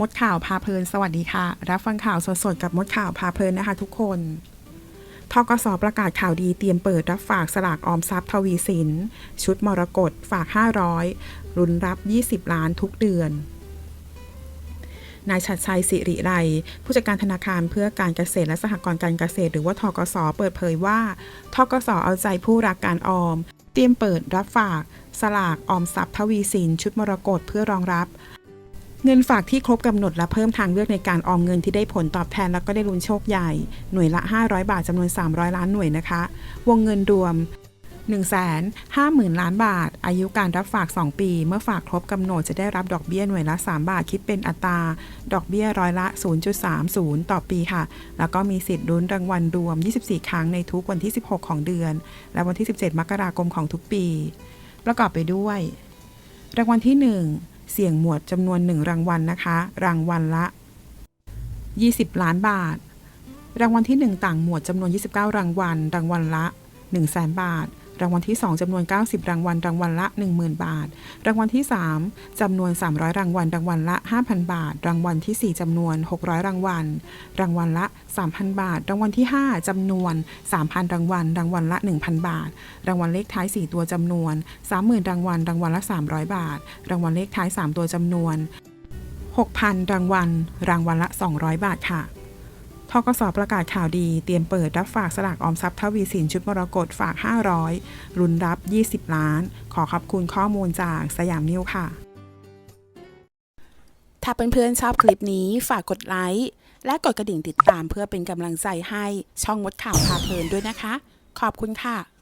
มดข่าวพาเพลินสวัสดีค่ะ รับฟังข่าวสดๆกับมดข่าวพาเพลินนะคะทุกคนทกสประกาศข่าวดีเตรียมเปิดรับฝากสลากออมทรัพย์ทวีสิน ชุดมรกตฝาก 500รุนรับ 20 ล้านทุกเดือน นายชัดชัยสิริไร ผู้จัดการธนาคารเพื่อการเกษตรและสหกรณ์การเกษตร หรือว่าทกสเปิดเผยว่าทกสเอาใจผู้รักการออม เตรียมเปิดรับฝาก สลากออมทรัพย์ทวีสิน ชุดมรกตเพื่อรองรับ เงินฝากที่ครบกำหนดและเพิ่มทางเลือกในการออมเงินที่ได้ผลตอบแทนแล้วก็ได้ลุ้นโชคใหญ่ หน่วยละ 500 บาทจำนวน 300 ล้านหน่วยนะคะ วงเงินรวม 1 5 0 0 0 0 ล้านบาท อายุการรับฝาก 2 ปี เมื่อฝากครบกำหนดจะได้รับดอกเบี้ยหน่วยละ 3 บาทคิดเป็นอัตรา ดอกเบี้ยร้อยละ 0.30 ต่อปีค่ะ แล้วก็มีสิทธิ์ลุ้นรางวัลรวม 24 ครั้งในทุกวันที่ 16 ของเดือน และวันที่ 17 มกราคมของทุกปี ประกอบไปด้วย รางวัลที่ 1 เสี่ยงหมวดจำนวน 1 รางวัลนะคะ รางวัลละ 20 ล้านบาท รางวัลที่ 1 ต่างหมวดจำนวน 29 รางวัล รางวัลละ 1 0 0 0 0แบาท รางวัลที่ 2จำนวน 90 รางวัล รางวัลละ 10,000 บาท รางวัลที่ 3จำนวน 300 รางวัล รางวัลละ 5,000 บาท รางวัลทีสี่4จำนวน 600 รางวัล รางวัลละ 3,000 บาท รางวัลที่ 5จำนวน 3,000 รางวัล รางวัลละ 1,000 บาท รางวัลเลขท้าย 4 ตัวจำนวน 30,000 รางวัล รางวัลละ 300 บาท รางวัลเลขท้าย 3 ตัวจำนวน 6,000 รางวัล รางวัลละ 200 บาทค่ะ ทกสประกาศข่าวดี เตรียมเปิดรับฝากสลากออมทรัพย์ทวีสินชุดมรกตฝาก 500รุนรับ 20 ล้าน ขอขอบคุณข้อมูลจากสยามนิวค่ะ ถ้าเพื่อนๆชอบคลิปนี้ฝากกดไลค์และกดกระดิ่งติดตามเพื่อเป็นกำลังใจให้ช่องมดข่าวพาเพลินด้วยนะคะ ขอบคุณค่ะ